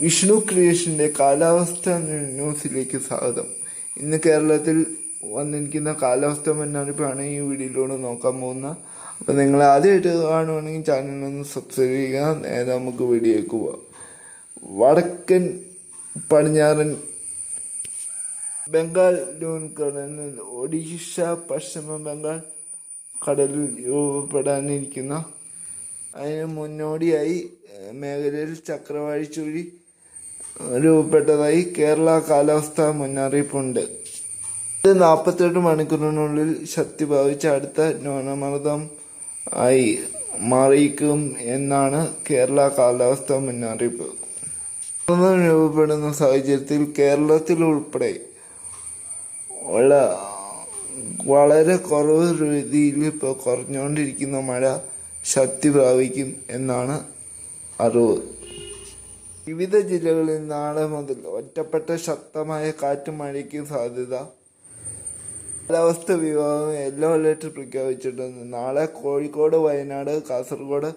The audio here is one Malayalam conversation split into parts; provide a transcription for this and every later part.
വിഷ്ണു ക്രിയേഷന്റെ കാലാവസ്ഥ ന്യൂസിലേക്ക് സ്വാഗതം. ഇന്ന് കേരളത്തിൽ വന്നിരിക്കുന്ന കാലാവസ്ഥ മുന്നറിയിപ്പാണ് ഈ വീഡിയോയിലൂടെ നോക്കാൻ പോകുന്നത് അപ്പോൾ നിങ്ങൾ ആദ്യമായിട്ട് കാണുവാണെങ്കിൽ ചാനലൊന്ന് സബ്സ്ക്രൈബ് ചെയ്യുക. നേരെ നമുക്ക് വീഡിയോയ്ക്ക് പോവാം. വടക്കൻ പടിഞ്ഞാറൻ ബംഗാൾ ന്യൂനക്കടലിൽ ഒഡീഷ പശ്ചിമ ബംഗാൾ കടലിൽ രൂപപ്പെടാനിരിക്കുന്ന. അതിന് മുന്നോടിയായി മേഖലയിൽ ചക്രവാഴി ചുഴി രൂപപ്പെട്ടതായി കേരള കാലാവസ്ഥാ മുന്നറിയിപ്പുണ്ട്. ഇത് നാൽപ്പത്തെട്ട് മണിക്കൂറിനുള്ളിൽ ശക്തി പ്രാപിച്ച അടുത്ത ന്യൂനമർദ്ദം ആയി മാറിയിക്കും എന്നാണ് കേരള കാലാവസ്ഥാ മുന്നറിയിപ്പ്. രൂപപ്പെടുന്ന സാഹചര്യത്തിൽ കേരളത്തിൽ ഉൾപ്പെടെ ഉള്ള വളരെ കുറവ് രീതിയിൽ ഇപ്പോൾ കുറഞ്ഞുകൊണ്ടിരിക്കുന്ന മഴ ശക്തി പ്രാപിക്കും എന്നാണ് അറിവ്. വിവിധ ജില്ലകളിൽ നാളെ മുതൽ ഒറ്റപ്പെട്ട ശക്തമായ കാറ്റും മഴയ്ക്കും സാധ്യത. കാലാവസ്ഥ വിഭാഗം യെല്ലോ അലേർട്ട് പ്രഖ്യാപിച്ചിട്ടുണ്ട്. നാളെ കോഴിക്കോട് വയനാട് കാസർഗോഡ്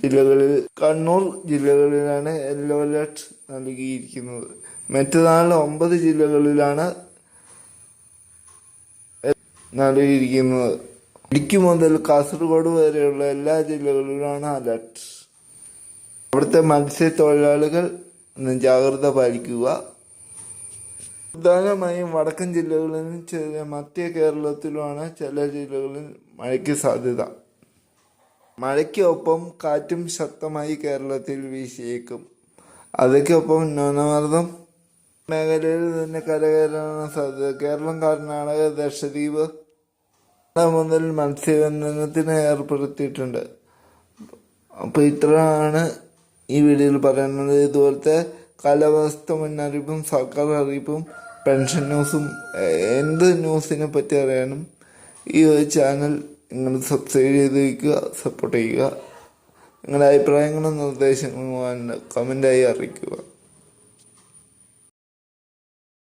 ജില്ലകളിൽ കണ്ണൂർ ജില്ലകളിലാണ് യെല്ലോ അലേർട്ട് നൽകിയിരിക്കുന്നത്. മറ്റന്നാൾ ഒമ്പത് ജില്ലകളിലാണ് നൽകിയിരിക്കുന്നത്. ഇടുക്കി മുതൽ കാസർഗോഡ് വരെയുള്ള എല്ലാ ജില്ലകളിലുമാണ് അലർട്ട് അവിടുത്തെ മത്സ്യത്തൊഴിലാളികൾ ജാഗ്രത പാലിക്കുക. പ്രധാനമായും വടക്കൻ ജില്ലകളിലും ചെറിയ മധ്യ കേരളത്തിലുമാണ് ചില ജില്ലകളിൽ മഴയ്ക്ക് സാധ്യത. മഴയ്ക്കൊപ്പം കാറ്റും ശക്തമായി കേരളത്തിൽ വീശിയേക്കും. അതൊക്കെയൊപ്പം ന്യൂനമർദ്ദം മേഖലയിൽ തന്നെ കരകയറാനാണ് സാധ്യത. കേരളം കർണാടക ലക്ഷദ്വീപ് നാളെ മുതൽ മത്സ്യബന്ധനത്തിന് ഏർപ്പെടുത്തിയിട്ടുണ്ട്. അപ്പോൾ ഇത്രയാണ് ഈ വീഡിയോയിൽ പറയുന്നത് ഇതുപോലത്തെ കാലാവസ്ഥ മുന്നറിയിപ്പും സർക്കാർ അറിയിപ്പും പെൻഷൻ ന്യൂസും എന്ത് ന്യൂസിനെ പറ്റി അറിയാനും ഈ ഒരു ചാനൽ നിങ്ങൾ സബ്സ്ക്രൈബ് ചെയ്ത് വയ്ക്കുക സപ്പോർട്ട് ചെയ്യുക. നിങ്ങളുടെ അഭിപ്രായങ്ങളും നിർദ്ദേശങ്ങളും കമന്റായി അറിയിക്കുക.